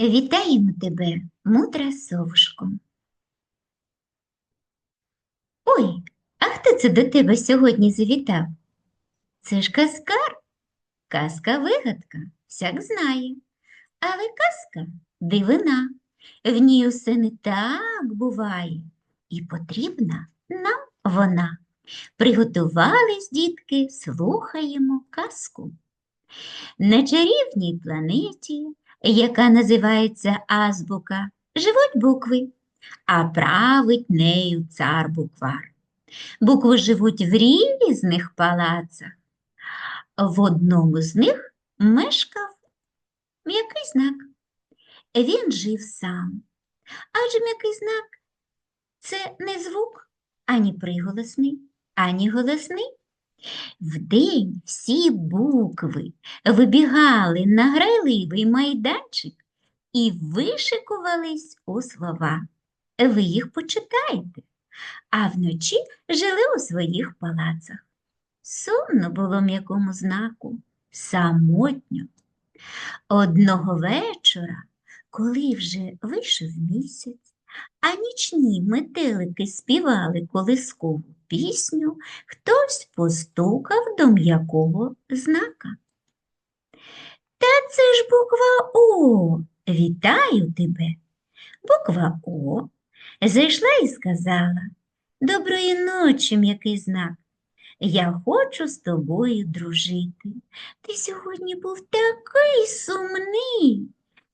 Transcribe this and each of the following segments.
Вітаємо тебе, мудра совушко. Ой, а хто це до тебе сьогодні завітав? Це ж казкар. Казка-вигадка, всяк знає. Але казка дивина. В ній усе не так буває, і потрібна нам вона. Приготувались, дітки, слухаємо казку. На чарівній планеті, яка називається Азбука, живуть букви, а править нею цар буквар. Букви живуть в різних палацах. В одному з них мешкав м'який знак. Він жив сам. Адже м'який знак це не звук ані приголосний, ані голосний. Вдень всі букви вибігали на грайливий майданчик і вишикувались у слова. Ви їх почитаєте, а вночі жили у своїх палацах. Сумно було м'якому знаку, самотньо. Одного вечора, коли вже вийшов місяць, а нічні метелики співали колискову пісню, хтось постукав до м'якого знака. Та це ж буква О. Вітаю тебе. Буква О зайшла і сказала Доброї ночі, м'який знак. Я хочу з тобою дружити. Ти сьогодні був такий сумний.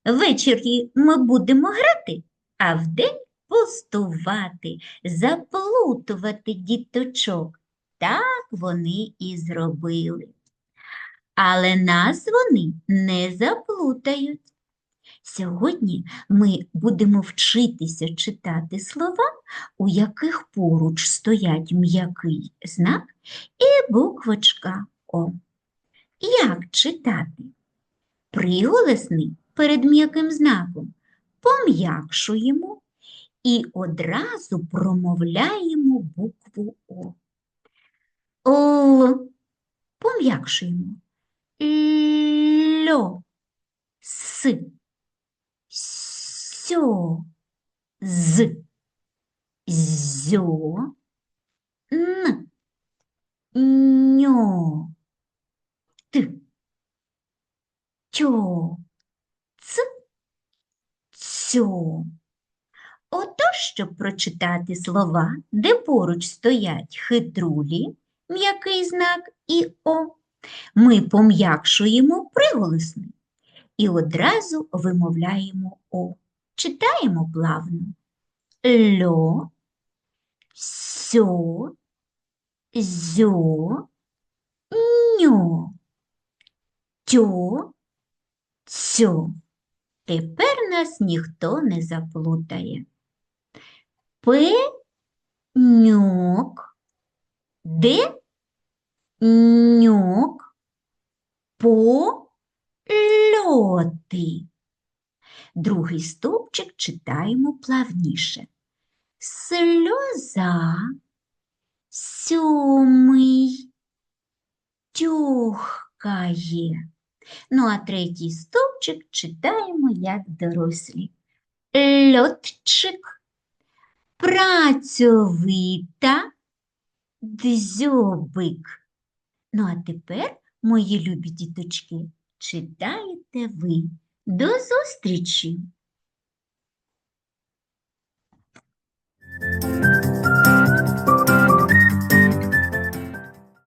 Ввечері ми будемо грати, а вдень пустувати, заплутувати діточок. Так вони і зробили. Але нас вони не заплутають. Сьогодні ми будемо вчитися читати слова, у яких поруч стоять м'який знак і буквочка О. Як читати? Приголосний перед м'яким знаком пом'якшуємо і одразу промовляємо букву О. О. Пом'якшуємо. Льо. С. Сьо. З. Зьо. Н. Ньо. Т. Тьо. Ц. Цьо. Отож, щоб прочитати слова, де поруч стоять хитрулі, м'який знак і О, ми пом'якшуємо приголосний і одразу вимовляємо О. Читаємо плавно. Льо, сьо, зьо, ньо, тьо, цьо. Тепер нас ніхто не заплутає. Пеньок, де ньок, по льоти. Другий стовпчик читаємо плавніше. Сльоза, сьомий, тюхкає. Ну, а третій стовпчик читаємо як дорослі. Льотчик, працьовита, дзьобик. Ну, а тепер, мої любі діточки, читаєте ви. До зустрічі!